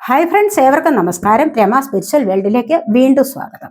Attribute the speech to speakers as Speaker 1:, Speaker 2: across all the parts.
Speaker 1: Hi friends ഏവർക്കും നമസ്കാരം. Rama spiritual വേൾഡിലേക്ക് വീണ്ടും സ്വാഗതം.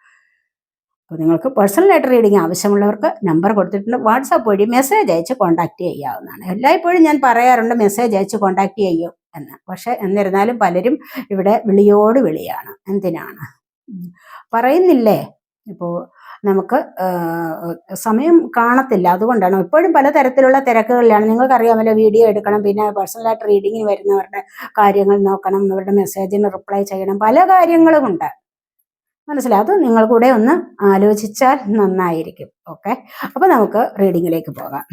Speaker 1: അപ്പോൾ നിങ്ങൾക്ക് പേഴ്സണലായിട്ട് റീഡിംഗ് ആവശ്യമുള്ളവർക്ക് നമ്പർ കൊടുത്തിട്ടുണ്ട്. വാട്സാപ്പ് വഴി മെസ്സേജ് അയച്ച് കോൺടാക്ട് ചെയ്യാവുന്നതാണ്. എല്ലായ്പ്പോഴും ഞാൻ പറയാറുണ്ട് മെസ്സേജ് അയച്ച് കോൺടാക്ട് ചെയ്യും എന്ന്. പക്ഷേ എന്നിരുന്നാലും പലരും ഇവിടെ വിളിയോട് വിളിയാണ്. എന്തിനാണ്? പറയുന്നില്ലേ? ഇപ്പോൾ നമുക്ക് സമയം കാണത്തില്ല. അതുകൊണ്ടാണ് എപ്പോഴും പലതരത്തിലുള്ള തിരക്കുകളിലാണ്. നിങ്ങൾക്കറിയാമല്ലോ വീഡിയോ എടുക്കണം പിന്നെ പേഴ്സണലായിട്ട് റീഡിങ്ങിന് വരുന്നവരുടെ കാര്യങ്ങൾ നോക്കണം അവരുടെ മെസ്സേജിന് റിപ്ലൈ ചെയ്യണം. പല കാര്യങ്ങളുമുണ്ട്. മനസ്സിലായി? അത് നിങ്ങൾ കൂടെ ഒന്ന് ആലോചിച്ചാൽ നന്നായിരിക്കും. ഓക്കെ? അപ്പൊ നമുക്ക് റീഡിങ്ങിലേക്ക് പോകാം.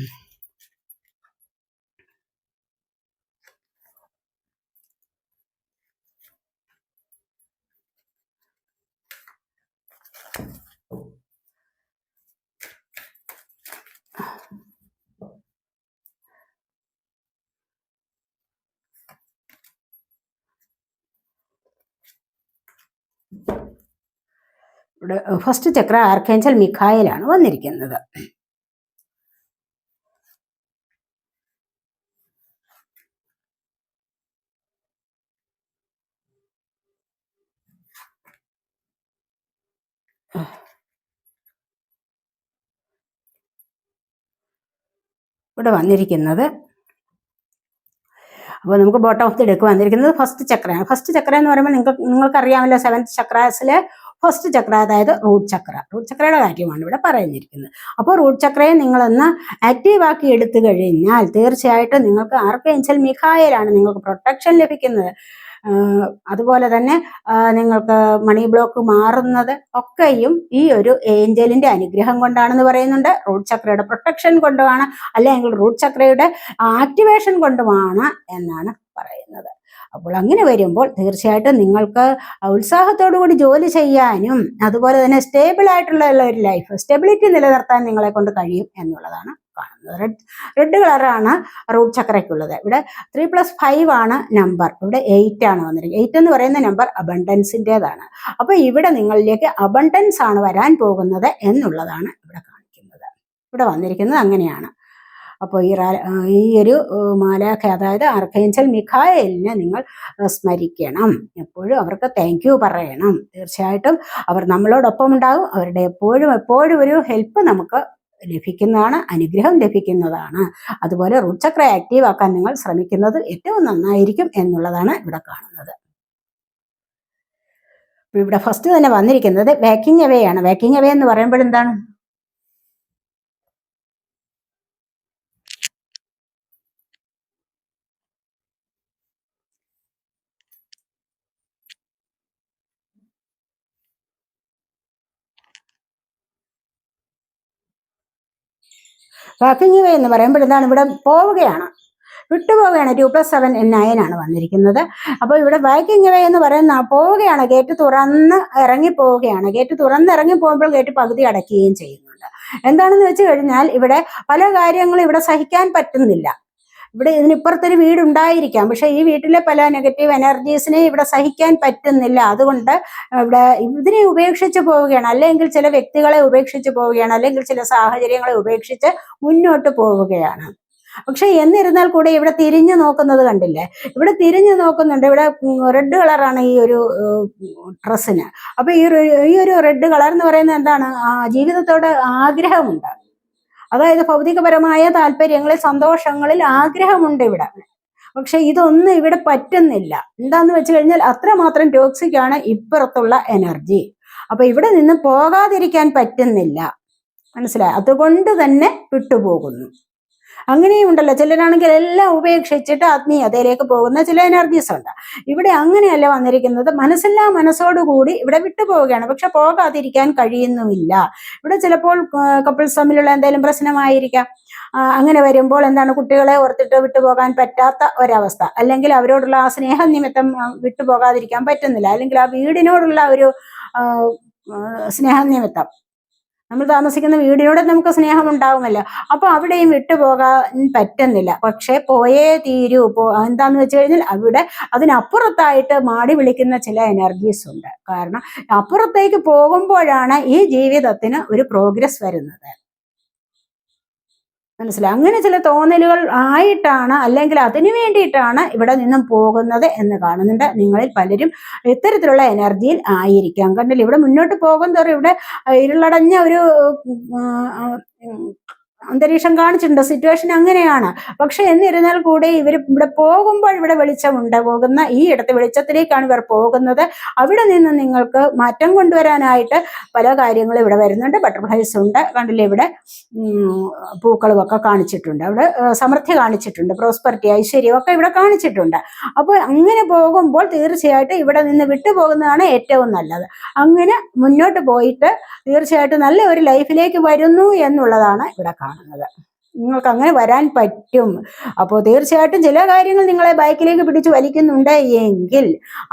Speaker 1: ഫസ്റ്റ് ചക്ര ആർക്കേഞ്ചൽ മിഖായലാണ് വന്നിരിക്കുന്നത്. ഇവിടെ വന്നിരിക്കുന്നത്. അപ്പോൾ നമുക്ക് ബോട്ടം ഓഫ് ദി ഡെക്ക് വന്നിരിക്കുന്നത് ഫസ്റ്റ് ചക്രയാണ്. ഫസ്റ്റ് ചക്ര എന്ന് പറയുമ്പോൾ നിങ്ങൾക്ക് നിങ്ങൾക്കറിയാമല്ലോ സെവൻത് ചക്രാസിലെ ഫസ്റ്റ് ചക്ര അതായത് റൂട്ട് ചക്ര. റൂട്ട് ചക്രയുടെ കാര്യമാണ് ഇവിടെ പറയുന്നിരിക്കുന്നത് അപ്പോൾ റൂട്ട് ചക്രയെ നിങ്ങളൊന്ന് ആക്റ്റീവാക്കി എടുത്തു കഴിഞ്ഞാൽ തീർച്ചയായിട്ടും നിങ്ങൾക്ക് ആർക്കേഞ്ചൽ മിഖായലാണ് നിങ്ങൾക്ക് പ്രൊട്ടക്ഷൻ ലഭിക്കുന്നത്. അതുപോലെ തന്നെ നിങ്ങൾക്ക് മണി ബ്ലോക്ക് മാറുന്നത് ഒക്കെയും ഈ ഒരു ഏഞ്ചലിന്റെ അനുഗ്രഹം കൊണ്ടാണെന്ന് പറയുന്നുണ്ട്. റൂട്ട് ചക്രയുടെ പ്രൊട്ടക്ഷൻ കൊണ്ടുമാണ് അല്ലെങ്കിൽ റൂട്ട് ചക്രയുടെ ആക്ടിവേഷൻ കൊണ്ടുമാണ് എന്നാണ് അപ്പോൾ അങ്ങനെ വരുമ്പോൾ തീർച്ചയായിട്ടും നിങ്ങൾക്ക് കൂടി ജോലി ചെയ്യാനും അതുപോലെ തന്നെ സ്റ്റേബിൾ ആയിട്ടുള്ള ഒരു ലൈഫ് സ്റ്റെബിലിറ്റി നിലനിർത്താൻ നിങ്ങളെ കൊണ്ട് കഴിയും എന്നുള്ളതാണ് കാണുന്നത്. റെഡ് റെഡ് കളറാണ് റൂട്ട് ചക്രയ്ക്കുള്ളത്. ഇവിടെ ത്രീ പ്ലസ് ഫൈവ് ആണ് നമ്പർ ഇവിടെ എയ്റ്റ് ആണ് വന്നിരിക്കുന്നത്. എയ്റ്റ് എന്ന് പറയുന്ന നമ്പർ അബണ്ടൻസിന്റെതാണ് അപ്പോൾ ഇവിടെ നിങ്ങളിലേക്ക് അബണ്ടൻസ് ആണ് വരാൻ പോകുന്നത് എന്നുള്ളതാണ് ഇവിടെ കാണിക്കുന്നത്. ഇവിടെ വന്നിരിക്കുന്നത് അങ്ങനെയാണ്. അപ്പോൾ ഈ ഈ ഒരു മാലാഖ അതായത് അർഹേഞ്ചൽ മിഖായലിനെ നിങ്ങൾ സ്മരിക്കണം. എപ്പോഴും അവർക്ക് താങ്ക് യു പറയണം. തീർച്ചയായിട്ടും അവർ നമ്മളോടൊപ്പം ഉണ്ടാകും. അവരുടെ എപ്പോഴും എപ്പോഴും ഒരു ഹെൽപ്പ് നമുക്ക് ലഭിക്കുന്നതാണ് അനുഗ്രഹം ലഭിക്കുന്നതാണ്. അതുപോലെ റൂട്ട് ചക്ര ആക്റ്റീവ് ആക്കാൻ നിങ്ങൾ ശ്രമിക്കുന്നത് ഏറ്റവും നന്നായിരിക്കും എന്നുള്ളതാണ് ഇവിടെ കാണുന്നത്. ഇവിടെ ഫസ്റ്റ് തന്നെ വന്നിരിക്കുന്നത് വാക്കിംഗ് അവേ ആണ്. വാക്കിംഗ് അവേ എന്ന് പറയുമ്പോൾ എന്താണ്? വേ എന്ന് പറയുമ്പോൾ എന്താണ് ഇവിടെ പോവുകയാണ്. വിട്ടുപോവുകയാണ്. ടു പ്ലസ് സെവൻ നയൻ ആണ് വന്നിരിക്കുന്നത്. അപ്പോൾ ഇവിടെ വാക്കിംഗ് വേ എന്ന് പറയുന്ന പോവുകയാണ്. ഗേറ്റ് തുറന്ന് ഇറങ്ങി പോവുകയാണ് ഗേറ്റ് തുറന്ന് ഇറങ്ങി പോകുമ്പോൾ ഗേറ്റ് പകുതി അടയ്ക്കുകയും ചെയ്യുന്നുണ്ട്. എന്താണെന്ന് വെച്ച് കഴിഞ്ഞാൽ ഇവിടെ പല കാര്യങ്ങളും ഇവിടെ സഹിക്കാൻ പറ്റുന്നില്ല. ഇവിടെ ഇതിനിപ്പുറത്തൊരു വീടുണ്ടായിരിക്കാം. പക്ഷെ ഈ വീട്ടിലെ പല നെഗറ്റീവ് എനർജീസിനെ ഇവിടെ സഹിക്കാൻ പറ്റുന്നില്ല. അതുകൊണ്ട് ഇവിടെ ഇതിനെ ഉപേക്ഷിച്ച് പോവുകയാണ്. അല്ലെങ്കിൽ ചില വ്യക്തികളെ ഉപേക്ഷിച്ച് പോവുകയാണ്. അല്ലെങ്കിൽ ചില സാഹചര്യങ്ങളെ ഉപേക്ഷിച്ച് മുന്നോട്ട് പോവുകയാണ്. പക്ഷെ എന്നിരുന്നാൽ കൂടെ ഇവിടെ തിരിഞ്ഞു നോക്കുന്നത് കണ്ടില്ലേ? ഇവിടെ തിരിഞ്ഞു നോക്കുന്നുണ്ട്. ഇവിടെ റെഡ് കളറാണ് ഈ ഒരു ഡ്രസ്സിന്. അപ്പൊ ഈ ഈ ഒരു റെഡ് കളർ എന്ന് പറയുന്നത് എന്താണ്? ജീവിതത്തോട് ആഗ്രഹമുണ്ട്. അതായത് ഭൗതികപരമായ താല്പര്യങ്ങളിൽ സന്തോഷങ്ങളിൽ ആഗ്രഹമുണ്ട് ഇവിടെ. പക്ഷെ ഇതൊന്നും ഇവിടെ പറ്റുന്നില്ല. എന്താന്ന് വെച്ച് കഴിഞ്ഞാൽ അത്രമാത്രം ടോക്സിക് ആണ് ഇപ്പുറത്തുള്ള എനർജി അപ്പൊ ഇവിടെ നിന്ന് പോകാതിരിക്കാൻ പറ്റുന്നില്ല. മനസ്സിലായി? അതുകൊണ്ട് തന്നെ വിട്ടുപോകുന്നു. അങ്ങനെയും ഉണ്ടല്ലോ ചിലരാണെങ്കിൽ എല്ലാം ഉപേക്ഷിച്ചിട്ട് ആത്മീയതയിലേക്ക് പോകുന്ന ചില എനർജീസ് ഉണ്ട്. ഇവിടെ അങ്ങനെയല്ല വന്നിരിക്കുന്നത്. മനസ്സെല്ലാം മനസ്സോടുകൂടി ഇവിടെ വിട്ടുപോവുകയാണ് പക്ഷെ പോകാതിരിക്കാൻ കഴിയുന്നുമില്ല. ഇവിടെ ചിലപ്പോൾ കപ്പിൾസ് തമ്മിലുള്ള എന്തെങ്കിലും പ്രശ്നമായിരിക്കാം. അങ്ങനെ വരുമ്പോൾ എന്താണ് കുട്ടികളെ ഓർത്തിട്ട് വിട്ടുപോകാൻ പറ്റാത്ത ഒരവസ്ഥ. അല്ലെങ്കിൽ അവരോടുള്ള ആ സ്നേഹ നിമിത്തം വിട്ടുപോകാതിരിക്കാൻ പറ്റുന്നില്ല. അല്ലെങ്കിൽ ആ വീടിനോടുള്ള ഒരു സ്നേഹനിമിത്തം. നമ്മൾ താമസിക്കുന്ന വീടിനോട് നമുക്ക് സ്നേഹം ഉണ്ടാവുമല്ലോ അപ്പൊ അവിടെയും വിട്ടുപോകാൻ പറ്റുന്നില്ല. പക്ഷെ പോയേ തീരൂ. പോ എന്താന്ന് വെച്ച് കഴിഞ്ഞാൽ അവിടെ അതിനപ്പുറത്തായിട്ട് മാടി വിളിക്കുന്ന ചില എനർജീസ് ഉണ്ട്. കാരണം അപ്പുറത്തേക്ക് പോകുമ്പോഴാണ് ഈ ജീവിതത്തിന് ഒരു പ്രോഗ്രസ് വരുന്നത്. മനസ്സിലായി. അങ്ങനെ ചില തോന്നലുകൾ ആയിട്ടാണ് അല്ലെങ്കിൽ അതിനു വേണ്ടിയിട്ടാണ് ഇവിടെ നിന്നും പോകുന്നത് എന്ന് കാണുന്നുണ്ട്. നിങ്ങളിൽ പലരും ഇത്തരത്തിലുള്ള എനർജിയിൽ ആയിരിക്കാം. കണ്ടില്ല ഇവിടെ മുന്നോട്ട് പോകും തോറും ഇവിടെ ഇരുളടഞ്ഞ ഒരു അന്തരീക്ഷം കാണിച്ചിട്ടുണ്ട് സിറ്റുവേഷൻ അങ്ങനെയാണ്. പക്ഷെ എന്നിരുന്നാൽ കൂടെ ഇവർ ഇവിടെ പോകുമ്പോൾ ഇവിടെ വെളിച്ചമുണ്ട് പോകുന്ന ഈ ഇടത്ത് വെളിച്ചത്തിലേക്കാണ് ഇവർ പോകുന്നത്. അവിടെ നിന്ന് നിങ്ങൾക്ക് മാറ്റം കൊണ്ടുവരാനായിട്ട് പല കാര്യങ്ങളും ഇവിടെ വരുന്നുണ്ട്. ബട്ടർഫ്ലൈസ് ഉണ്ട്. കണ്ടില്ലേ ഇവിടെ? പൂക്കളും ഒക്കെ കാണിച്ചിട്ടുണ്ട്. അവിടെ സമൃദ്ധി കാണിച്ചിട്ടുണ്ട്. പ്രോസ്പെറിറ്റി ഐശ്വര്യം ഒക്കെ ഇവിടെ കാണിച്ചിട്ടുണ്ട്. അപ്പോൾ അങ്ങനെ പോകുമ്പോൾ തീർച്ചയായിട്ടും ഇവിടെ നിന്ന് വിട്ടുപോകുന്നതാണ് ഏറ്റവും നല്ലത്. അങ്ങനെ മുന്നോട്ട് പോയിട്ട് തീർച്ചയായിട്ടും നല്ല ഒരു ലൈഫിലേക്ക് വരുന്നു എന്നുള്ളതാണ് ഇവിടെ കാണുന്നത്. നിങ്ങൾക്ക് അങ്ങനെ വരാൻ പറ്റും. അപ്പോൾ തീർച്ചയായിട്ടും ചില കാര്യങ്ങൾ നിങ്ങളെ ബൈക്കിലേക്ക് പിടിച്ചു വലിക്കുന്നുണ്ട് എങ്കിൽ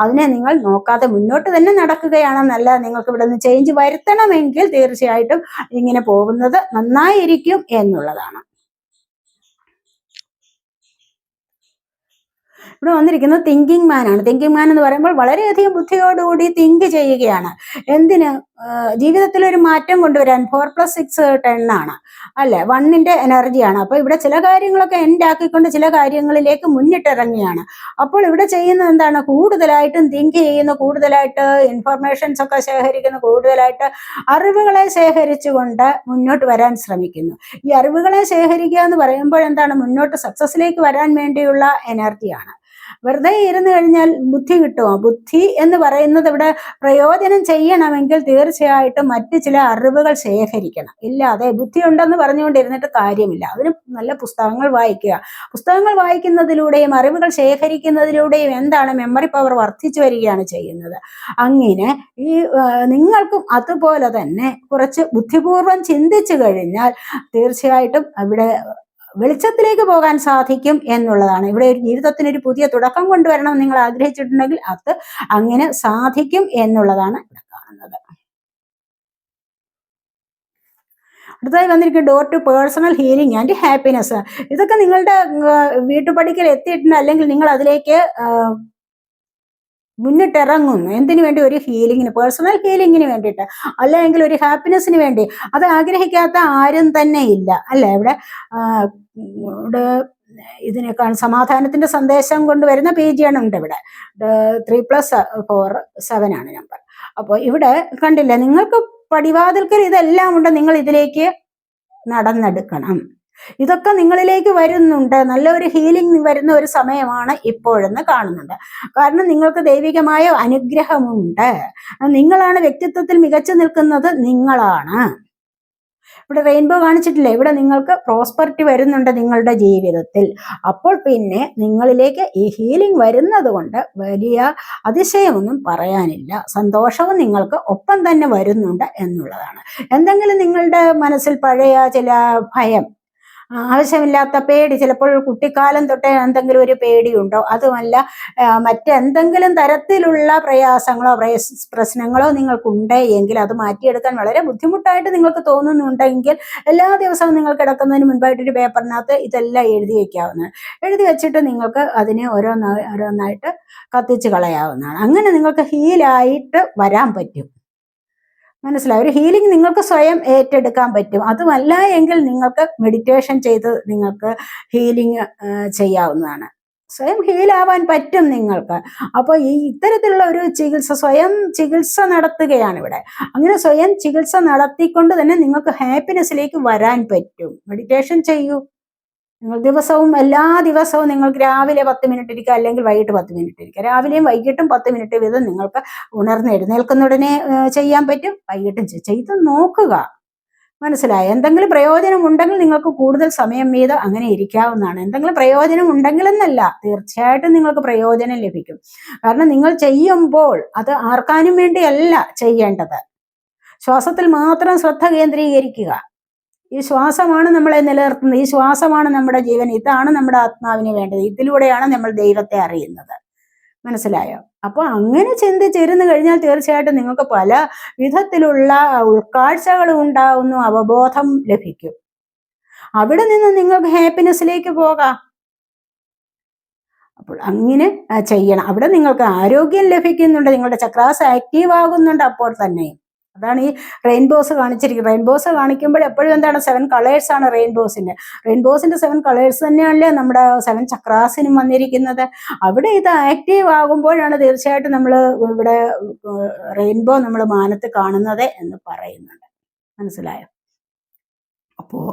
Speaker 1: അതിനെ നിങ്ങൾ നോക്കാതെ മുന്നോട്ട് തന്നെ നടക്കുകയാണെന്നല്ല നിങ്ങൾക്ക് ഇവിടെ നിന്ന് ചേഞ്ച് വരുത്തണമെങ്കിൽ തീർച്ചയായിട്ടും ഇങ്ങനെ പോകുന്നത് നന്നായിരിക്കും എന്നുള്ളതാണ്. ഇവിടെ വന്നിരിക്കുന്നത് തിങ്കിങ് മാൻ ആണ്. തിങ്കിങ് മാൻ എന്ന് പറയുമ്പോൾ വളരെയധികം ബുദ്ധിയോടുകൂടി തിങ്ക് ചെയ്യുകയാണ്. എന്തിന്? ജീവിതത്തിൽ ഒരു മാറ്റം കൊണ്ടുവരാൻ ഫോർ പ്ലസ് സിക്സ് ടെൻ ആണ്. അല്ലെ? വണ്ണിന്റെ എനർജിയാണ് അപ്പൊ ഇവിടെ ചില കാര്യങ്ങളൊക്കെ എൻഡ് ആക്കിക്കൊണ്ട് ചില കാര്യങ്ങളിലേക്ക് മുന്നിട്ടിറങ്ങിയാണ്. അപ്പോൾ ഇവിടെ ചെയ്യുന്നത് എന്താണ്? കൂടുതലായിട്ടും തിങ്ക് ചെയ്യുന്ന കൂടുതലായിട്ട് ഇൻഫർമേഷൻസ് ഒക്കെ ശേഖരിക്കുന്ന കൂടുതലായിട്ട് അറിവുകളെ ശേഖരിച്ചുകൊണ്ട് മുന്നോട്ട് വരാൻ ശ്രമിക്കുന്നു. ഈ അറിവുകളെ ശേഖരിക്കുക എന്ന് പറയുമ്പോൾ എന്താണ്? മുന്നോട്ട് സക്സസിലേക്ക് വരാൻ വേണ്ടിയുള്ള എനർജിയാണ് വെറുതെ ഇരുന്ന് കഴിഞ്ഞാൽ ബുദ്ധി കിട്ടുമോ? ബുദ്ധി എന്ന് പറയുന്നത് ഇവിടെ പ്രയോജനം ചെയ്യണമെങ്കിൽ തീർച്ചയായിട്ടും മറ്റു ചില അറിവുകൾ ശേഖരിക്കണം. ഇല്ലാതെ ബുദ്ധി ഉണ്ടെന്ന് പറഞ്ഞുകൊണ്ടിരുന്നിട്ട് കാര്യമില്ല. അതിന് നല്ല പുസ്തകങ്ങൾ വായിക്കുക. പുസ്തകങ്ങൾ വായിക്കുന്നതിലൂടെയും അറിവുകൾ ശേഖരിക്കുന്നതിലൂടെയും എന്താണ് മെമ്മറി പവർ വർദ്ധിച്ചു വരികയാണ് ചെയ്യുന്നത്. അങ്ങനെ ഈ നിങ്ങൾക്കും അതുപോലെ തന്നെ കുറച്ച് ബുദ്ധിപൂർവം ചിന്തിച്ചു കഴിഞ്ഞാൽ തീർച്ചയായിട്ടും അവിടെ വെളിച്ചത്തിലേക്ക് പോകാൻ സാധിക്കും എന്നുള്ളതാണ്. ഇവിടെ ഒരു ജീവിതത്തിന് ഒരു പുതിയ തുടക്കം കൊണ്ടുവരണം നിങ്ങൾ ആഗ്രഹിച്ചിട്ടുണ്ടെങ്കിൽ അത് അങ്ങനെ സാധിക്കും എന്നുള്ളതാണ് ഇവിടെ കാണുന്നത്. അടുത്തതായി വന്നിരിക്കുന്ന door to personal healing and happiness ഇതൊക്കെ നിങ്ങളുടെ വീട്ടുപടിക്കൽ എത്തിയിട്ടുണ്ട് അല്ലെങ്കിൽ നിങ്ങൾ അതിലേക്ക് മുന്നിട്ടിറങ്ങുന്നു. എന്തിനു വേണ്ടി? ഒരു ഹീലിങ്ങിന് പേഴ്സണൽ ഹീലിങ്ങിന് വേണ്ടിയിട്ട്. അല്ലെങ്കിൽ ഒരു ഹാപ്പിനെസ്സിന് വേണ്ടി. അത് ആഗ്രഹിക്കാത്ത ആരും തന്നെ ഇല്ല. അല്ലേ? ഇവിടെ ഇതിനേക്കാൾ സമാധാനത്തിന്റെ സന്ദേശം കൊണ്ടുവരുന്ന പേജിയാണ് ഉണ്ട് ഇവിടെ. ത്രീ പ്ലസ് ഫോർ സെവൻ ആണ് നമ്പർ അപ്പോൾ ഇവിടെ കണ്ടില്ല? നിങ്ങൾക്ക് പടിവാതിൽക്കൽ ഇതെല്ലാം ഉണ്ട്. നിങ്ങൾ ഇതിലേക്ക് നടന്നെടുക്കണം. ഇതൊക്കെ നിങ്ങളിലേക്ക് വരുന്നുണ്ട്. നല്ലൊരു ഹീലിംഗ് വരുന്ന ഒരു സമയമാണ് ഇപ്പോഴെന്ന് കാണുന്നുണ്ട്. കാരണം നിങ്ങൾക്ക് ദൈവികമായ അനുഗ്രഹമുണ്ട്. നിങ്ങളാണ് വ്യക്തിത്വത്തിൽ മികച്ചു നിൽക്കുന്നത് നിങ്ങളാണ്. ഇവിടെ റെയിൻബോ കാണിച്ചിട്ടില്ലേ? ഇവിടെ നിങ്ങൾക്ക് പ്രോസ്പെറിറ്റി വരുന്നുണ്ട് നിങ്ങളുടെ ജീവിതത്തിൽ. അപ്പോൾ പിന്നെ നിങ്ങളിലേക്ക് ഈ ഹീലിംഗ് വരുന്നത് കൊണ്ട് വലിയ അതിശയമൊന്നും പറയാനില്ല. സന്തോഷവും നിങ്ങൾക്ക് ഒപ്പം തന്നെ വരുന്നുണ്ട് എന്നുള്ളതാണ്. എന്തെങ്കിലും നിങ്ങളുടെ മനസ്സിൽ പഴയ ചില ഭയം ആവശ്യമില്ലാത്ത പേടി. ചിലപ്പോൾ കുട്ടിക്കാലം തൊട്ടേ എന്തെങ്കിലും ഒരു പേടിയുണ്ടോ? അതുമല്ല മറ്റെന്തെങ്കിലും തരത്തിലുള്ള പ്രയാസങ്ങളോ പ്രശ്നങ്ങളോ നിങ്ങൾക്കുണ്ട് എങ്കിൽ അത് മാറ്റിയെടുക്കാൻ വളരെ ബുദ്ധിമുട്ടായിട്ട് നിങ്ങൾക്ക് തോന്നുന്നുണ്ടെങ്കിൽ എല്ലാ ദിവസവും നിങ്ങൾ കിടക്കുന്നതിന് മുൻപായിട്ട് ഒരു പേപ്പറിനകത്ത് ഇതെല്ലാം എഴുതി വയ്ക്കാവുന്നതാണ് എഴുതി വെച്ചിട്ട് നിങ്ങൾക്ക് അതിനെ ഓരോന്ന് ഓരോന്നായിട്ട് കത്തിച്ച് കളയാവുന്നതാണ്. അങ്ങനെ നിങ്ങൾക്ക് ഹീലായിട്ട് വരാൻ പറ്റും. മനസ്സിലായി. ഒരു ഹീലിംഗ് നിങ്ങൾക്ക് സ്വയം ഏറ്റെടുക്കാൻ പറ്റും. അതുമല്ല എങ്കിൽ നിങ്ങൾക്ക് മെഡിറ്റേഷൻ ചെയ്ത് നിങ്ങൾക്ക് ഹീലിംഗ് ചെയ്യാവുന്നതാണ്. സ്വയം ഹീലാവാൻ പറ്റും നിങ്ങൾക്ക്. അപ്പോൾ ഈ ഇത്തരത്തിലുള്ള ഒരു ചികിത്സ സ്വയം ചികിത്സ നടത്തുകയാണ് ഇവിടെ. അങ്ങനെ സ്വയം ചികിത്സ നടത്തിക്കൊണ്ട് തന്നെ നിങ്ങൾക്ക് ഹാപ്പിനെസ്സിലേക്ക് വരാൻ പറ്റും. മെഡിറ്റേഷൻ ചെയ്യൂ. നിങ്ങൾ ദിവസവും എല്ലാ ദിവസവും നിങ്ങൾക്ക് രാവിലെ പത്ത് മിനിറ്റ് ഇരിക്കുക അല്ലെങ്കിൽ വൈകിട്ട് പത്ത് മിനിറ്റ് ഇരിക്കുക. രാവിലെയും വൈകിട്ടും പത്ത് മിനിറ്റ് വീതം നിങ്ങൾക്ക് ഉണർന്ന് എഴുന്നേൽക്കുന്ന ഉടനെ ചെയ്യാൻ പറ്റും. വൈകിട്ടും ചെയ്- ചെയ്ത് നോക്കുക. മനസ്സിലായി? എന്തെങ്കിലും പ്രയോജനം ഉണ്ടെങ്കിൽ നിങ്ങൾക്ക് കൂടുതൽ സമയം വീതം അങ്ങനെ ഇരിക്കാവുന്നതാണ്. എന്തെങ്കിലും പ്രയോജനം ഉണ്ടെങ്കിലെന്നല്ല തീർച്ചയായിട്ടും നിങ്ങൾക്ക് പ്രയോജനം ലഭിക്കും. കാരണം നിങ്ങൾ ചെയ്യുമ്പോൾ അത് ആർക്കാനും വേണ്ടിയല്ല ചെയ്യേണ്ടത്. ശ്വാസത്തിൽ മാത്രം ശ്രദ്ധ കേന്ദ്രീകരിക്കുക. ഈ ശ്വാസമാണ് നമ്മളെ നിലനിർത്തുന്നത്. ഈ ശ്വാസമാണ് നമ്മുടെ ജീവൻ. ഇതാണ് നമ്മുടെ ആത്മാവിന് വേണ്ടത്. ഇതിലൂടെയാണ് നമ്മൾ ദൈവത്തെ അറിയുന്നത്. മനസ്സിലായോ? അപ്പോൾ അങ്ങനെ ചിന്തിച്ചിരുന്ന് കഴിഞ്ഞാൽ തീർച്ചയായിട്ടും നിങ്ങൾക്ക് പല വിധത്തിലുള്ള ഉൾക്കാഴ്ചകളും ഉണ്ടാവുന്നു. അവബോധം ലഭിക്കും. അവിടെ നിന്ന് നിങ്ങൾക്ക് ഹാപ്പിനെസ്സിലേക്ക് പോകാം. അപ്പോൾ അങ്ങനെ ചെയ്യണം. അവിടെ നിങ്ങൾക്ക് ആരോഗ്യം ലഭിക്കുന്നുണ്ട്. നിങ്ങളുടെ ചക്രാസ് ആക്റ്റീവ് ആകുന്നുണ്ട് അപ്പോൾ തന്നെയും. അതാണ് ഈ റെയിൻബോസ് കാണിച്ചിരിക്കുന്നത്. റെയിൻബോസ് കാണിക്കുമ്പോൾ എപ്പോഴും എന്താണ്? സെവൻ കളേഴ്സ് ആണ് റെയിൻബോസിന്റെ റെയിൻബോസിന്റെ സെവൻ കളേഴ്സ് തന്നെയാണല്ലേ നമ്മുടെ സെവൻ ചക്രാസിനും വന്നിരിക്കുന്നത്. അവിടെ ഇത് ആക്റ്റീവ് ആകുമ്പോഴാണ് തീർച്ചയായിട്ടും നമ്മൾ ഇവിടെ റെയിൻബോ നമ്മൾ മാനത്ത് കാണുന്നത് എന്ന് പറയുന്നുണ്ട്. മനസ്സിലായോ? അപ്പോൾ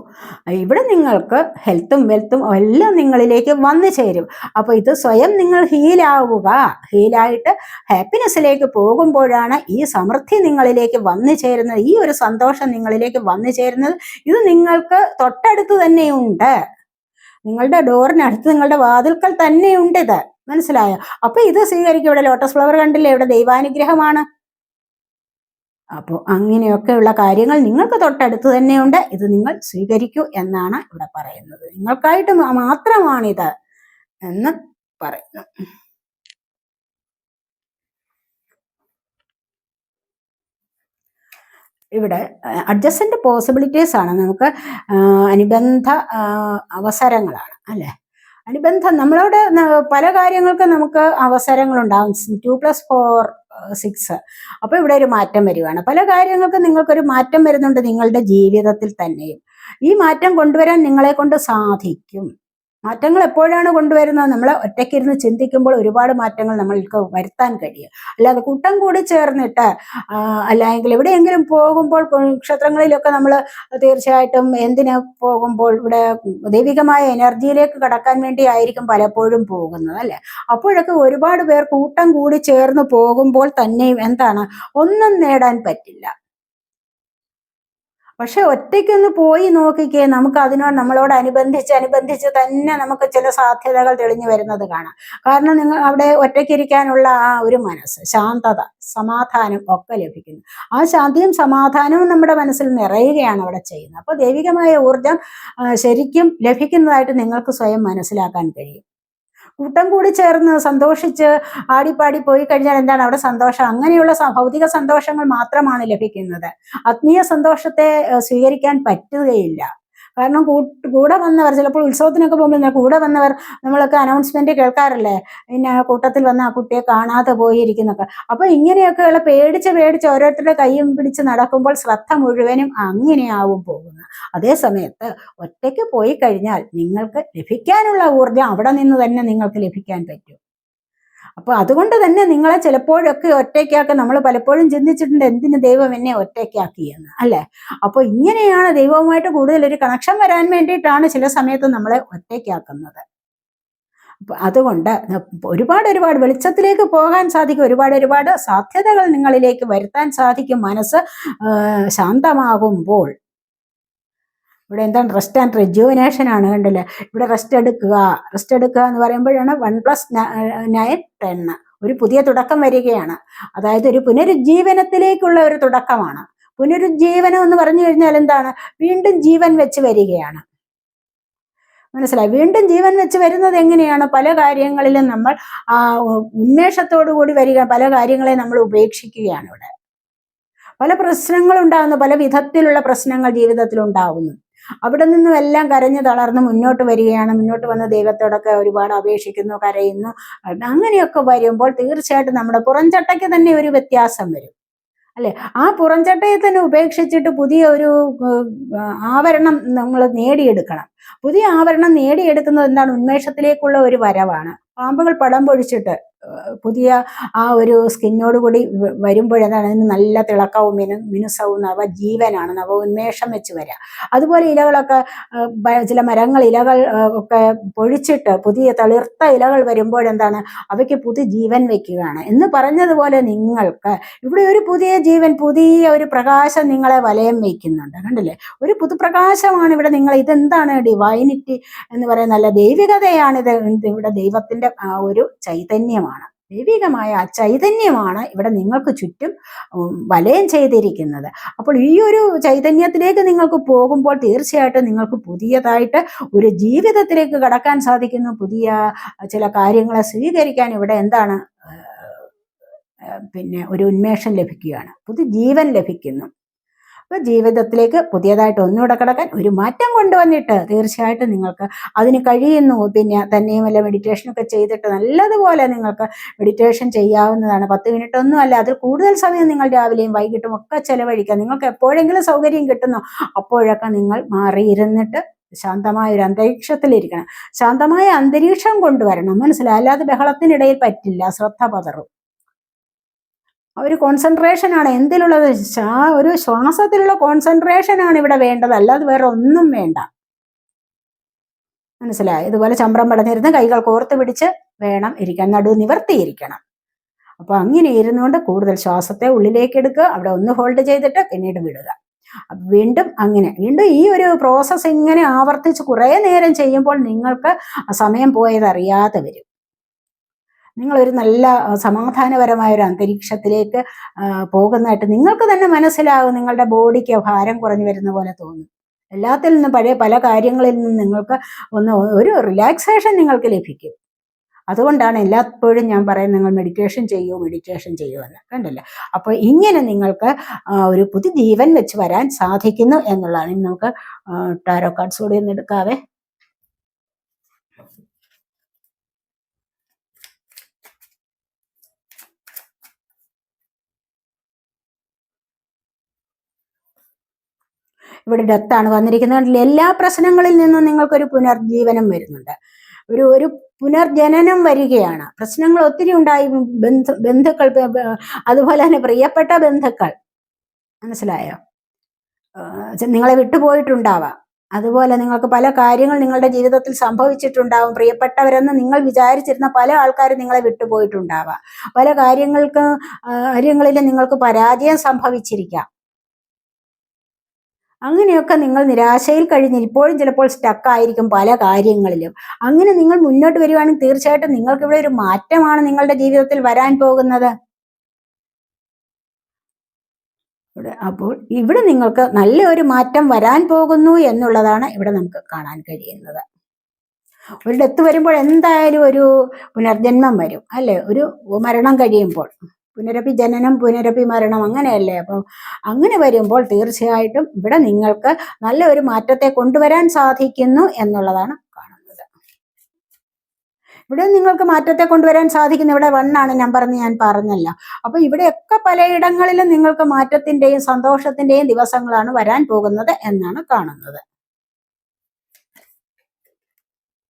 Speaker 1: ഇവിടെ നിങ്ങൾക്ക് ഹെൽത്തും വെൽത്തും എല്ലാം നിങ്ങളിലേക്ക് വന്നു ചേരും. അപ്പോൾ ഇത് സ്വയം നിങ്ങൾ ഹീലാവുക ഹീലായിട്ട് ഹാപ്പിനെസ്സിലേക്ക് പോകുമ്പോഴാണ് ഈ സമൃദ്ധി നിങ്ങളിലേക്ക് വന്നു ചേരുന്നത്. ഈ ഒരു സന്തോഷം നിങ്ങളിലേക്ക് വന്നു ചേരുന്നത്. ഇത് നിങ്ങൾക്ക് തൊട്ടടുത്ത് തന്നെയുണ്ട്. നിങ്ങളുടെ ഡോറിനടുത്ത് നിങ്ങളുടെ വാതിൽക്കൽ തന്നെയുണ്ട് ഇത്. മനസ്സിലായോ? അപ്പൊ ഇത് സ്വീകരിക്കും ഇവിടെ ലോട്ടസ് ഫ്ലവർ കണ്ടില്ലേ? ഇവിടെ ദൈവാനുഗ്രഹമാണ്. അപ്പോൾ അങ്ങനെയൊക്കെയുള്ള കാര്യങ്ങൾ നിങ്ങൾക്ക് തൊട്ടടുത്ത് തന്നെയുണ്ട്. ഇത് നിങ്ങൾ സ്വീകരിക്കൂ എന്നാണ് ഇവിടെ പറയുന്നത്. നിങ്ങൾക്കായിട്ട് മാത്രമാണിത് എന്ന് പറയുന്നു. ഇവിടെ അഡ്ജസ്റ്റന്റ് പോസിബിലിറ്റീസ് ആണ്. നമുക്ക് അനുബന്ധ അവസരങ്ങളാണ് അല്ലെ? അനുബന്ധം നമ്മളോട് പല കാര്യങ്ങൾക്കും നമുക്ക് അവസരങ്ങളുണ്ടാകും ടു പ്ലസ് ഫോർ സിക്സ് അപ്പോൾ ഇവിടെ ഒരു മാറ്റം വരുവാണ്. പല കാര്യങ്ങൾക്കും നിങ്ങൾക്കൊരു മാറ്റം വരുന്നുണ്ട് നിങ്ങളുടെ ജീവിതത്തിൽ തന്നെയും. ഈ മാറ്റം കൊണ്ടുവരാൻ നിങ്ങളെ കൊണ്ട് സാധിക്കും. മാറ്റങ്ങൾ എപ്പോഴാണ് കൊണ്ടുവരുന്നത്? നമ്മൾ ഒറ്റയ്ക്കിരുന്ന് ചിന്തിക്കുമ്പോൾ ഒരുപാട് മാറ്റങ്ങൾ നമ്മൾക്ക് വരുത്താൻ കഴിയും. അല്ലാതെ കൂട്ടം കൂടി ചേർന്നിട്ട് അല്ലെങ്കിൽ എവിടെയെങ്കിലും പോകുമ്പോൾ ക്ഷേത്രങ്ങളിലൊക്കെ നമ്മൾ തീർച്ചയായിട്ടും എന്തിന് പോകുമ്പോൾ ഇവിടെ ദൈവികമായ എനർജിയിലേക്ക് കടക്കാൻ വേണ്ടി ആയിരിക്കും പലപ്പോഴും പോകുന്നത് അല്ലെ? അപ്പോഴൊക്കെ ഒരുപാട് പേർ കൂട്ടം കൂടി ചേർന്ന് പോകുമ്പോൾ തന്നെയും എന്താണ്? ഒന്നും നേടാൻ പറ്റില്ല. പക്ഷെ ഒറ്റയ്ക്കൊന്ന് പോയി നോക്കിക്കേ നമുക്ക് അതിനോട് നമ്മളോട് അനുബന്ധിച്ച് അനുബന്ധിച്ച് തന്നെ നമുക്ക് ചില സാധ്യതകൾ തെളിഞ്ഞു വരുന്നത് കാണാം. കാരണം നിങ്ങൾ അവിടെ ഒറ്റയ്ക്കിരിക്കാനുള്ള ആ ഒരു മനസ്സ് ശാന്തത സമാധാനം ഒക്കെ ലഭിക്കുന്നു. ആ ശാന്തിയും സമാധാനവും നമ്മുടെ മനസ്സിൽ നിറയുകയാണ് അവിടെ ചെയ്യുന്നത്. അപ്പോൾ ദൈവികമായ ഊർജം ശരിക്കും ലഭിക്കുന്നതായിട്ട് നിങ്ങൾക്ക് സ്വയം മനസ്സിലാക്കാൻ കഴിയും. കൂട്ടം കൂടി ചേർന്ന് സന്തോഷിച്ച് ആടിപ്പാടി പോയി കഴിഞ്ഞാൽ എന്താണ് അവിടെ സന്തോഷം? അങ്ങനെയുള്ള ഭൗതിക സന്തോഷങ്ങൾ മാത്രമാണ് ലഭിക്കുന്നത്. ആത്മീയ സന്തോഷത്തെ സ്വീകരിക്കാൻ പറ്റുകയില്ല. കാരണം കൂടെ വന്നവർ ചിലപ്പോൾ ഉത്സവത്തിനൊക്കെ പോകുമ്പോൾ കൂടെ വന്നവർ നമ്മളൊക്കെ അനൗൺസ്മെന്റ് കേൾക്കാറില്ലേ? പിന്നെ കൂട്ടത്തിൽ വന്ന ആ കുട്ടിയെ കാണാതെ പോയിരിക്കുന്നൊക്കെ. അപ്പൊ ഇങ്ങനെയൊക്കെയുള്ള പേടിച്ച് പേടിച്ച് ഓരോരുത്തരുടെ കൈയും പിടിച്ച് നടക്കുമ്പോൾ ശ്രദ്ധ മുഴുവനും അങ്ങനെയാവും പോകുന്നത്. അതേ സമയത്ത് ഒറ്റയ്ക്ക് പോയി കഴിഞ്ഞാൽ നിങ്ങൾക്ക് ലഭിക്കാനുള്ള ഊർജം അവിടെ നിന്ന് തന്നെ നിങ്ങൾക്ക് ലഭിക്കാൻ പറ്റും. അപ്പൊ അതുകൊണ്ട് തന്നെ നിങ്ങളെ ചിലപ്പോഴൊക്കെ ഒറ്റയ്ക്കാക്കി നമ്മൾ പലപ്പോഴും ചിന്തിച്ചിട്ടുണ്ട് എന്തിന് ദൈവം എന്നെ ഒറ്റയ്ക്കാക്കി എന്ന് അല്ലെ? അപ്പൊ ഇങ്ങനെയാണ് ദൈവവുമായിട്ട് കൂടുതൽ ഒരു കണക്ഷൻ വരാൻ വേണ്ടിയിട്ടാണ് ചില സമയത്ത് നമ്മളെ ഒറ്റയ്ക്കാക്കുന്നത്. അതുകൊണ്ട് ഒരുപാട് ഒരുപാട് വെളിച്ചത്തിലേക്ക് പോകാൻ സാധിക്കും ഒരുപാട് ഒരുപാട് സാധ്യതകൾ നിങ്ങളിലേക്ക് വരുത്താൻ സാധിക്കും മനസ്സ് ശാന്തമാകുമ്പോൾ. ഇവിടെ എന്താണ് റെസ്റ്റ് ആൻഡ് റെജുവിനേഷൻ ആണ് കണ്ടില്ലേ? ഇവിടെ റെസ്റ്റ് എടുക്കുക. റെസ്റ്റ് എടുക്കുക എന്ന് പറയുമ്പോഴാണ് വൺ പ്ലസ് നയൻ ടെൻ ഒരു പുതിയ തുടക്കം വരികയാണ്. അതായത് ഒരു പുനരുജ്ജീവനത്തിലേക്കുള്ള ഒരു തുടക്കമാണ്. പുനരുജ്ജീവനം എന്ന് പറഞ്ഞു കഴിഞ്ഞാൽ എന്താണ്? വീണ്ടും ജീവൻ വെച്ച് വരികയാണ്. മനസ്സിലായി? വീണ്ടും ജീവൻ വെച്ച് വരുന്നത് എങ്ങനെയാണ്? പല കാര്യങ്ങളിലും നമ്മൾ ആ ഉന്മേഷത്തോടു കൂടി വരിക പല കാര്യങ്ങളെ നമ്മൾ ഉപേക്ഷിക്കുകയാണ് ഇവിടെ. പല പ്രശ്നങ്ങൾ ഉണ്ടാകുന്നു പല വിധത്തിലുള്ള പ്രശ്നങ്ങൾ ജീവിതത്തിൽ ഉണ്ടാകുന്നു അവിടെ നിന്നും എല്ലാം കരഞ്ഞു തളർന്ന് മുന്നോട്ട് വരികയാണ്. മുന്നോട്ട് വന്ന് ദൈവത്തോടൊക്കെ ഒരുപാട് അപേക്ഷിക്കുന്നു കരയുന്നു. അങ്ങനെയൊക്കെ വരുമ്പോൾ തീർച്ചയായിട്ടും നമ്മുടെ പുറംചട്ടയ്ക്ക് തന്നെ ഒരു വ്യത്യാസം വരും. അല്ലെ? ആ പുറംചട്ടയെ തന്നെ ഉപേക്ഷിച്ചിട്ട് പുതിയ ഒരു ആവരണം നമ്മൾ നേടിയെടുക്കണം. പുതിയ ആവരണം നേടിയെടുക്കുന്നത് എന്താണ്? ഉന്മേഷത്തിലേക്കുള്ള ഒരു വരവാണ്. പാമ്പുകൾ പടം പൊഴിച്ചിട്ട് പുതിയ ആ ഒരു സ്കിന്നോട് കൂടി വരുമ്പോഴതാണ് അതിന് നല്ല തിളക്കവും മിനു മിനുസവും നവ ജീവനാണ് നവ ഉന്മേഷം വെച്ച് വരിക അതുപോലെ ഇലകളൊക്കെ ചില മരങ്ങൾ ഇലകൾ ഒക്കെ പൊഴിച്ചിട്ട് പുതിയ തളിർത്ത ഇലകൾ വരുമ്പോഴെന്താണ്? അവയ്ക്ക് പുതിയ ജീവൻ വയ്ക്കുകയാണ് എന്ന് പറഞ്ഞതുപോലെ നിങ്ങൾക്ക് ഇവിടെ ഒരു പുതിയ ജീവൻ പുതിയ ഒരു പ്രകാശം നിങ്ങളെ വലയം വയ്ക്കുന്നുണ്ട്. കണ്ടില്ലേ? ഒരു പുതുപ്രകാശമാണ് ഇവിടെ നിങ്ങൾ ഇതെന്താണ് ഡിവൈനിറ്റി എന്ന് പറയുന്ന നല്ല ദൈവികതയാണ് ഇത് ഇവിടെ ദൈവത്തിന്റെ ഒരു ചൈതന്യമാണ്. ദൈവികമായ ആ ചൈതന്യമാണ് ഇവിടെ നിങ്ങൾക്ക് ചുറ്റും വലയം ചെയ്തിരിക്കുന്നത്. അപ്പോൾ ഈ ഒരു ചൈതന്യത്തിലേക്ക് നിങ്ങൾക്ക് പോകുമ്പോൾ തീർച്ചയായിട്ടും നിങ്ങൾക്ക് പുതിയതായിട്ട് ഒരു ജീവിതത്തിലേക്ക് കടക്കാൻ സാധിക്കുന്നു. പുതിയ ചില കാര്യങ്ങളെ സ്വീകരിക്കാൻ ഇവിടെ എന്താണ് പിന്നെ ഒരു ഉന്മേഷം ലഭിക്കുകയാണ്. പുതിയ ജീവൻ ലഭിക്കുന്നു. അപ്പോൾ ജീവിതത്തിലേക്ക് പുതിയതായിട്ട് ഒന്നുകൂടെ കിടക്കാൻ ഒരു മാറ്റം കൊണ്ടുവന്നിട്ട് തീർച്ചയായിട്ടും നിങ്ങൾക്ക് അതിന് കഴിയുന്നു. പിന്നെ തന്നെയുമല്ല മെഡിറ്റേഷനൊക്കെ ചെയ്തിട്ട് നല്ലതുപോലെ നിങ്ങൾക്ക് മെഡിറ്റേഷൻ ചെയ്യാവുന്നതാണ്. പത്ത് മിനിറ്റ് ഒന്നും അല്ല അതിൽ കൂടുതൽ സമയം നിങ്ങൾ രാവിലെയും വൈകിട്ടും ഒക്കെ ചെലവഴിക്കാം നിങ്ങൾക്ക് എപ്പോഴെങ്കിലും സൗകര്യം കിട്ടുന്നു അപ്പോഴൊക്കെ നിങ്ങൾ മാറിയിരുന്നിട്ട് ശാന്തമായ ഒരു അന്തരീക്ഷത്തിലിരിക്കണം. ശാന്തമായ അന്തരീക്ഷം കൊണ്ടുവരണം. മനസ്സിലായി? ബഹളത്തിനിടയിൽ പറ്റില്ല. ശ്രദ്ധ പതറും ഒരു കോൺസെൻട്രേഷൻ ആണ്. എന്തിലുള്ളത്? ആ ഒരു ശ്വാസത്തിലുള്ള കോൺസെൻട്രേഷൻ ആണ് ഇവിടെ വേണ്ടത്. അല്ലാതെ വേറെ ഒന്നും വേണ്ട. മനസ്സിലായി? ഇതുപോലെ ചമ്പ്രം പടഞ്ഞിരുന്ന് കൈകൾ കോർത്ത് പിടിച്ച് വേണം ഇരിക്കാൻ നടു നിവർത്തിയിരിക്കണം. അപ്പൊ അങ്ങനെ ഇരുന്നുകൊണ്ട് കൂടുതൽ ശ്വാസത്തെ ഉള്ളിലേക്ക് എടുക്കുക. അവിടെ ഒന്ന് ഹോൾഡ് ചെയ്തിട്ട് പിന്നീട് വിടുക. വീണ്ടും അങ്ങനെ. വീണ്ടും ഈ ഒരു പ്രോസസ്സ് ഇങ്ങനെ ആവർത്തിച്ച് കുറേ നേരം ചെയ്യുമ്പോൾ നിങ്ങൾക്ക് സമയം പോയത് അറിയാതെ വരും. നിങ്ങളൊരു നല്ല സമാധാനപരമായ ഒരു അന്തരീക്ഷത്തിലേക്ക് പോകുന്നതായിട്ട് നിങ്ങൾക്ക് തന്നെ മനസ്സിലാകും നിങ്ങളുടെ ബോഡിക്ക് ഭാരം കുറഞ്ഞു വരുന്ന പോലെ തോന്നും. എല്ലാത്തിൽ നിന്നും പഴയ പല കാര്യങ്ങളിൽ നിന്നും നിങ്ങൾക്ക് ഒന്ന് ഒരു റിലാക്സേഷൻ നിങ്ങൾക്ക് ലഭിക്കും. അതുകൊണ്ടാണ് എല്ലായ്പ്പോഴും ഞാൻ പറയുന്നത് നിങ്ങൾ മെഡിറ്റേഷൻ ചെയ്യൂ മെഡിറ്റേഷൻ ചെയ്യൂ എന്ന്. കണ്ടല്ലോ? അപ്പോൾ ഇങ്ങനെ നിങ്ങൾക്ക് ഒരു പുതിയ ജീവൻ വെച്ച് വരാൻ സാധിക്കുന്നു എന്നുള്ളതാണ്. നമുക്ക് ടാരോ കാർഡ്സ് കൂടി ഒന്ന് എടുക്കാവേ. ഇവിടെ ഡെത്താണ് വന്നിരിക്കുന്നത്? എല്ലാ പ്രശ്നങ്ങളിൽ നിന്നും നിങ്ങൾക്കൊരു പുനർജീവനം വരുന്നുണ്ട്. ഒരു ഒരു പുനർജനനം വരികയാണ്. പ്രശ്നങ്ങൾ ഒത്തിരി ഉണ്ടായി. ബന്ധു ബന്ധുക്കൾ അതുപോലെ തന്നെ പ്രിയപ്പെട്ട ബന്ധുക്കൾ. മനസ്സിലായോ? നിങ്ങളെ വിട്ടുപോയിട്ടുണ്ടാവാം. അതുപോലെ നിങ്ങൾക്ക് പല കാര്യങ്ങൾ നിങ്ങളുടെ ജീവിതത്തിൽ സംഭവിച്ചിട്ടുണ്ടാവും. പ്രിയപ്പെട്ടവരെന്ന് നിങ്ങൾ വിചാരിച്ചിരുന്ന പല ആൾക്കാരും നിങ്ങളെ വിട്ടുപോയിട്ടുണ്ടാവാം. പല കാര്യങ്ങൾക്ക് കാര്യങ്ങളിൽ നിങ്ങൾക്ക് പരാജയം സംഭവിച്ചിരിക്കാം. അങ്ങനെയൊക്കെ നിങ്ങൾ നിരാശയിൽ കഴിഞ്ഞ് ഇപ്പോഴും ചിലപ്പോൾ സ്റ്റക്കായിരിക്കും പല കാര്യങ്ങളിലും. അങ്ങനെ നിങ്ങൾ മുന്നോട്ട് വരികയാണെങ്കിൽ തീർച്ചയായിട്ടും നിങ്ങൾക്ക് ഇവിടെ ഒരു മാറ്റമാണ് നിങ്ങളുടെ ജീവിതത്തിൽ വരാൻ പോകുന്നത്. അപ്പോൾ ഇവിടെ നിങ്ങൾക്ക് നല്ല ഒരു മാറ്റം വരാൻ പോകുന്നു എന്നുള്ളതാണ് ഇവിടെ നമുക്ക് കാണാൻ കഴിയുന്നത്. ഒരു ഡെത്ത് വരുമ്പോൾ എന്തായാലും ഒരു പുനർജന്മം വരും അല്ലെ? ഒരു മരണം കഴിയുമ്പോൾ. പുനരപ്പി ജനനം പുനരപ്പി മരണം അങ്ങനെയല്ലേ? അപ്പം അങ്ങനെ വരുമ്പോൾ തീർച്ചയായിട്ടും ഇവിടെ നിങ്ങൾക്ക് നല്ല ഒരു മാറ്റത്തെ കൊണ്ടുവരാൻ സാധിക്കുന്നു എന്നുള്ളതാണ് കാണുന്നത്. ഇവിടെ നിങ്ങൾക്ക് മാറ്റത്തെ കൊണ്ടുവരാൻ സാധിക്കുന്നു. ഇവിടെ വണ്ണാണ് ഞാൻ എന്ന് ഞാൻ പറഞ്ഞല്ലോ. അപ്പൊ ഇവിടെയൊക്കെ പലയിടങ്ങളിലും നിങ്ങൾക്ക് മാറ്റത്തിന്റെയും സന്തോഷത്തിന്റെയും ദിവസങ്ങളാണ് വരാൻ പോകുന്നത് എന്നാണ് കാണുന്നത്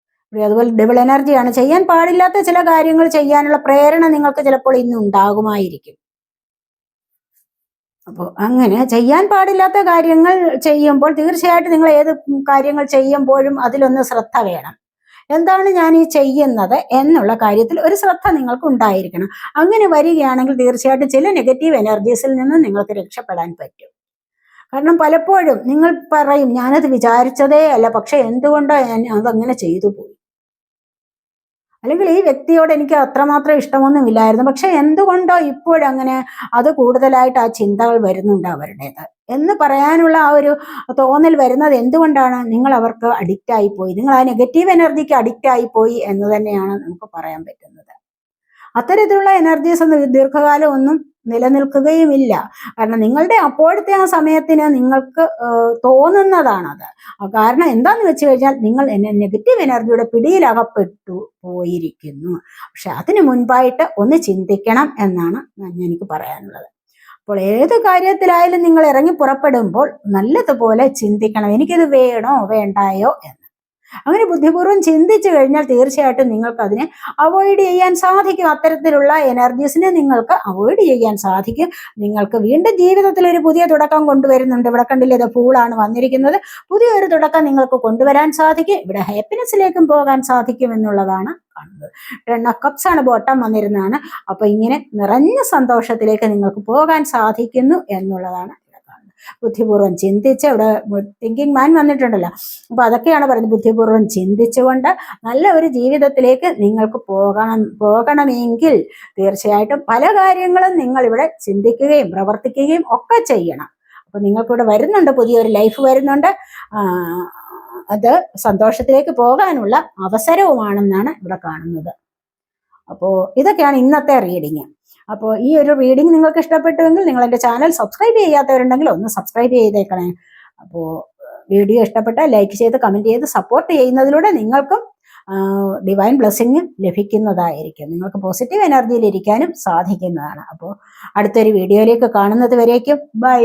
Speaker 1: ഇവിടെ അതുപോലെ ഡബിൾ എനർജിയാണ് ചെയ്യാൻ പാടില്ലാത്ത ചില കാര്യങ്ങൾ ചെയ്യാനുള്ള പ്രേരണ നിങ്ങൾക്ക് ചിലപ്പോൾ ഇന്ന് ഉണ്ടാകുമായിരിക്കും. അപ്പോൾ അങ്ങനെ ചെയ്യാൻ പാടില്ലാത്ത കാര്യങ്ങൾ ചെയ്യുമ്പോൾ തീർച്ചയായിട്ടും നിങ്ങൾ ഏത് കാര്യങ്ങൾ ചെയ്യുമ്പോഴും അതിലൊന്ന് ശ്രദ്ധ വേണം. എന്താണ് ഞാൻ ഈ ചെയ്യുന്നത് എന്നുള്ള കാര്യത്തിൽ ഒരു ശ്രദ്ധ നിങ്ങൾക്ക് ഉണ്ടായിരിക്കണം. അങ്ങനെ വരികയാണെങ്കിൽ തീർച്ചയായിട്ടും ചില നെഗറ്റീവ് എനർജീസിൽ നിന്ന് നിങ്ങൾക്ക് രക്ഷപ്പെടാൻ പറ്റും. കാരണം പലപ്പോഴും നിങ്ങൾ പറയും ഞാനത് വിചാരിച്ചതേ അല്ല പക്ഷെ എന്തുകൊണ്ടോ ഞാൻ അതങ്ങനെ ചെയ്തു പോയി? അല്ലെങ്കിൽ ഈ വ്യക്തിയോട് എനിക്ക് അത്രമാത്രം ഇഷ്ടമൊന്നുമില്ലായിരുന്നു പക്ഷെ എന്തുകൊണ്ടോ ഇപ്പോഴങ്ങനെ അത് കൂടുതലായിട്ട് ആ ചിന്തകൾ വരുന്നുണ്ട് അവരുടേത്. എന്ന് പറയാനുള്ള ആ ഒരു തോന്നൽ വരുന്നത് എന്തുകൊണ്ടാണ്? നിങ്ങൾ അവർക്ക് അഡിക്റ്റ് ആയി പോയി. നിങ്ങൾ ആ നെഗറ്റീവ് എനർജിക്ക് അഡിക്റ്റ് ആയി പോയി എന്ന് തന്നെയാണ് നമുക്ക് പറയാൻ പറ്റുന്നത്. അത്തരത്തിലുള്ള എനർജീസ് ഒന്നും ദീർഘകാലം ഒന്നും നിലനിൽക്കുകയുമില്ല. കാരണം നിങ്ങളുടെ അപ്പോഴത്തെ ആ സമയത്തിന് നിങ്ങൾക്ക് തോന്നുന്നതാണത്. കാരണം എന്താന്ന് വെച്ച് കഴിഞ്ഞാൽ നിങ്ങൾ എന്നെ നെഗറ്റീവ് എനർജിയുടെ പിടിയിലകപ്പെട്ടു പോയിരിക്കുന്നു. പക്ഷെ അതിന് മുൻപായിട്ട് ഒന്ന് ചിന്തിക്കണം എന്നാണ് എനിക്ക് പറയാനുള്ളത്. അപ്പോൾ ഏത് കാര്യത്തിലായാലും നിങ്ങൾ ഇറങ്ങി പുറപ്പെടുമ്പോൾ നല്ലതുപോലെ ചിന്തിക്കണം. എനിക്കിത് വേണോ വേണ്ടായോ എന്ന്. അങ്ങനെ ബുദ്ധിപൂർവം ചിന്തിച്ചു കഴിഞ്ഞാൽ തീർച്ചയായിട്ടും നിങ്ങൾക്ക് അതിനെ അവോയ്ഡ് ചെയ്യാൻ സാധിക്കും. അത്തരത്തിലുള്ള എനർജീസിനെ നിങ്ങൾക്ക് അവോയ്ഡ് ചെയ്യാൻ സാധിക്കും. നിങ്ങൾക്ക് വീണ്ടും ജീവിതത്തിൽ ഒരു പുതിയ തുടക്കം കൊണ്ടുവരുന്നുണ്ട്. ഇവിടെ കണ്ടില്ലേ പൂളാണ് വന്നിരിക്കുന്നത്. പുതിയൊരു തുടക്കം നിങ്ങൾക്ക് കൊണ്ടുവരാൻ സാധിക്കും. ഇവിടെ ഹാപ്പിനെസ്സിലേക്കും പോകാൻ സാധിക്കും എന്നുള്ളതാണ് കാണുന്നത്. കപ്സ് ആണ് ബോട്ടം വന്നിരുന്നതാണ്. അപ്പൊ ഇങ്ങനെ നിറഞ്ഞ സന്തോഷത്തിലേക്ക് നിങ്ങൾക്ക് പോകാൻ സാധിക്കുന്നു എന്നുള്ളതാണ് ബുദ്ധിപൂർവം ചിന്തിച്ച് അവിടെ തിങ്കിങ് മാൻ വന്നിട്ടുണ്ടല്ലോ. അപ്പൊ അതൊക്കെയാണ് പറയുന്നത് ബുദ്ധിപൂർവം ചിന്തിച്ചുകൊണ്ട് നല്ല ഒരു ജീവിതത്തിലേക്ക് നിങ്ങൾക്ക് പോകണം പോകണമെങ്കിൽ തീർച്ചയായിട്ടും പല കാര്യങ്ങളും നിങ്ങൾ ഇവിടെ ചിന്തിക്കുകയും പ്രവർത്തിക്കുകയും ഒക്കെ ചെയ്യണം. അപ്പൊ നിങ്ങൾക്കിവിടെ വരുന്നുണ്ട് പുതിയൊരു ലൈഫ് വരുന്നുണ്ട്. അത് സന്തോഷത്തിലേക്ക് പോകാനുള്ള അവസരവുമാണെന്നാണ് ഇവിടെ കാണുന്നത്. അപ്പോൾ ഇതൊക്കെയാണ് ഇന്നത്തെ റീഡിങ് അപ്പോൾ ഈ ഒരു റീഡിംഗ് നിങ്ങൾക്ക് ഇഷ്ടപ്പെട്ടുവെങ്കിൽ നിങ്ങൾ എന്റെ ചാനൽ സബ്സ്ക്രൈബ് ചെയ്യാത്തവരുണ്ടെങ്കിൽ ഒന്ന് സബ്സ്ക്രൈബ് ചെയ്തേക്കണേ. അപ്പോൾ വീഡിയോ ഇഷ്ടപ്പെട്ട ലൈക്ക് ചെയ്ത് കമന്റ് ചെയ്ത് സപ്പോർട്ട് ചെയ്യുന്നതിലൂടെ നിങ്ങൾക്കും ഡിവൈൻ ബ്ലെസ്സിങ് ലഭിക്കുന്നതായിരിക്കും. നിങ്ങൾക്ക് പോസിറ്റീവ് എനർജിയിൽ ഇരിക്കാനും സാധിക്കുന്നതാണ്. അപ്പോൾ അടുത്തൊരു വീഡിയോയിലേക്ക് കാണുന്നത് വരേക്കും. ബൈ